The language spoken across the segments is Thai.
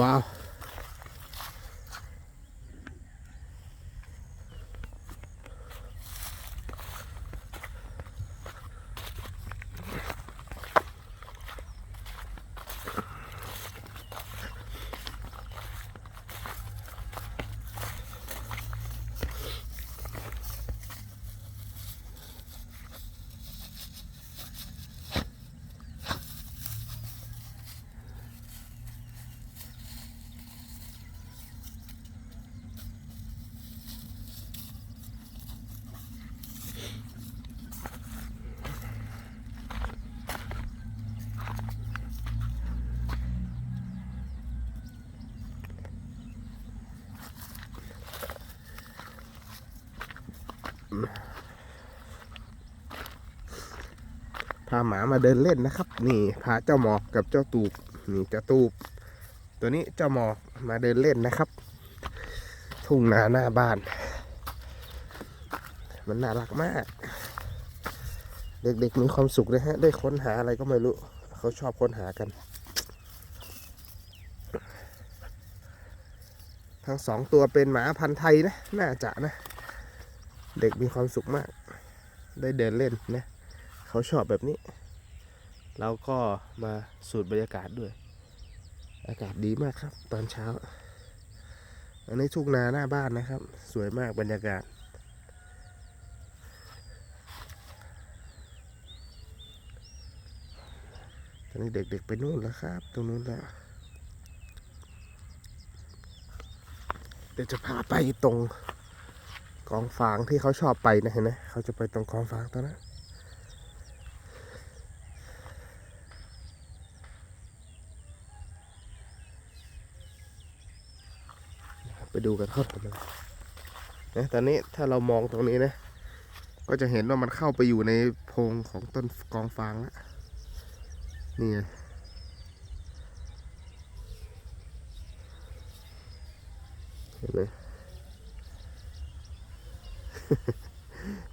ว้ พาหมามาเดินเล่นนะครับ นี่พาเจ้าหมอกกับเจ้าตูบนี่เจ้าตูบ ตัวนี้เจ้าหมอกมาเดินเล่นนะครับ ทุ่งนาหน้าบ้าน มันน่ารักมาก เด็กๆมีความสุขเลยฮะ ได้ค้นหาอะไรก็ไม่รู้ เขาชอบค้นหากัน ทั้งสองตัวเป็นหมาพันธุ์ไทยนะ น่าจะนะ เด็กมีความสุขมาก ได้เดินเล่นนะเขาชอบแบบนี้ เราก็มาสูดบรรยากาศด้วย อากาศดีมากครับ ตอนเช้า อันนี้ทุ่งนาหน้าบ้านนะครับ สวยมากบรรยากาศตอนนี้เด็กๆไปนู่นแล้วครับ ตรงนู้นแล้วเดี๋ยวจะพาไปตรง กองฟางที่เขาชอบไปนะเห็นไหมเขาจะไปตรงกองฟางตรงนั้นไปดูกันเข้าทำอะไรนะตอนนี้ถ้าเรามองตรงนี้นะ ก็จะเห็นว่ามันเข้าไปอยู่ในโพรงของต้นกองฟางแล้วนี่ไงเห็นไหม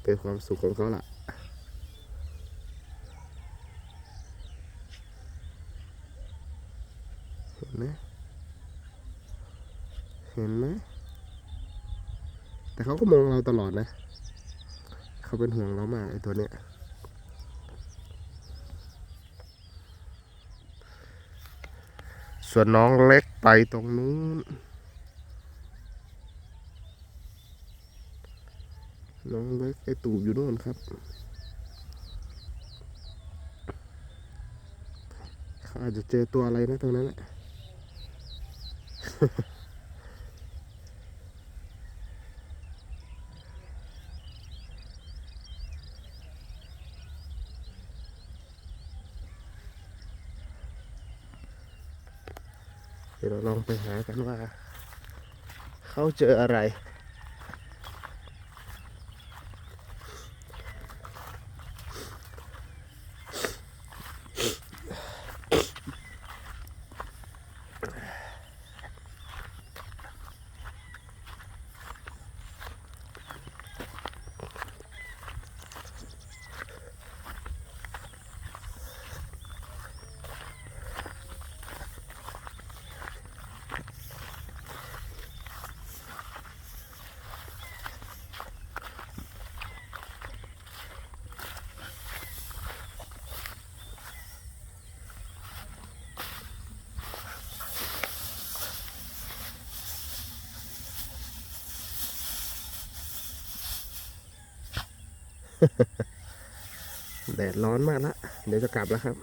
เป็นความสุขของเขาล่ะเห็นไหมเห็นไหมแต่เขาก็มองเราตลอดนะ เขาเป็นห่วงเรามากไอ้ตัวเนี้ยส่วนน้องเล็กไปตรงนู้น น้องเล็กไอ้ตูบอยู่โน่นครับเขาอาจจะเจอตัวอะไรนะตรงนั้นแหละเดี๋ยวเราลองไปหากันว่า เขาเจออะไร แดดร้อนมากละเดี๋ยวจะกลับแล้วครับ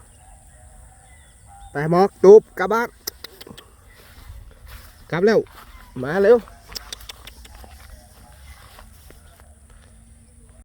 แต่หมอกตูบกลับบ้าน กลับเร็ว มาเร็ว